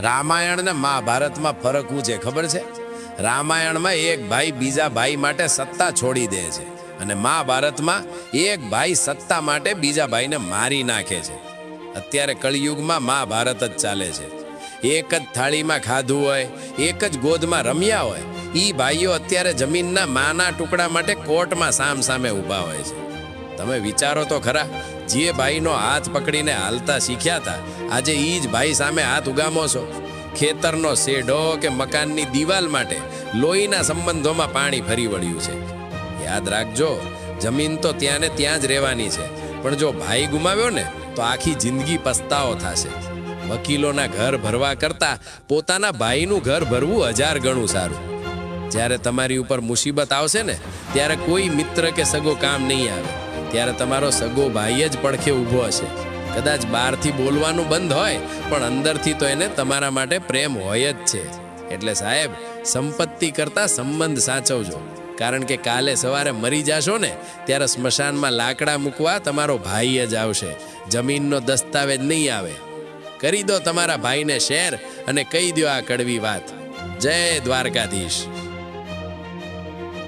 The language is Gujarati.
રામાયણ ને મહાભારતમાં ફરક શું છે, ખબર છે? રામાયણમાં એક ભાઈ બીજા ભાઈ માટે સત્તા છોડી દે છે અને મહાભારતમાં એક ભાઈ સત્તા માટે બીજા ભાઈને મારી નાખે છે. અત્યારે કળિયુગમાં મહાભારત જ ચાલે છે. એક જ થાળીમાં ખાધું હોય, એક જ ગોદમાં રમ્યા હોય એ ભાઈઓ અત્યારે જમીનના માના ટુકડા માટે કોર્ટમાં સામ સામે ઊભા હોય છે. તમે વિચારો તો ખરા. જે ભાઈનો હાથ પકડીને હાલતા શીખ્યા હતા, આજે એ જ ભાઈ સામે હાથ ઉગામો છો. ખેતરનો શેઢો કે મકાનની દિવાલ માટે લોહીના સંબંધોમાં પાણી ફરી વળ્યું છે. યાદ રાખજો, જમીન તો ત્યાં ને ત્યાં જ રહેવાની છે. પણ જો ભાઈ ગુમાવ્યો ને, તો આખી જિંદગી પસ્તાવો થશે. વકીલોના ઘર ભરવા કરતા પોતાના ભાઈનું ઘર ભરવું હજાર ગણું સારું. જ્યારે તમારી ઉપર મુસીબત આવશે ને, ત્યારે કોઈ મિત્ર કે સગો કામ નહીં આવે. ત્યારે તમારો સગો ભાઈ જ પડખે ઊભો હશે. કદાચ બહારથી બોલવાનું બંધ હોય, પણ અંદરથી તો એને તમારા માટે પ્રેમ હોય જ છે. એટલે સાહેબ, સંપત્તિ કરતાં સંબંધ સાચવજો. કારણ કે કાલે સવારે મરી જાશો ને, ત્યારે સ્મશાનમાં લાકડા મૂકવા તમારો ભાઈ જ આવશે. જમીનનો દસ્તાવેજ નહીં આવે. કરી દો તમારા ભાઈને શેર અને કહી દો આ કડવી વાત. જય દ્વારકાધીશ.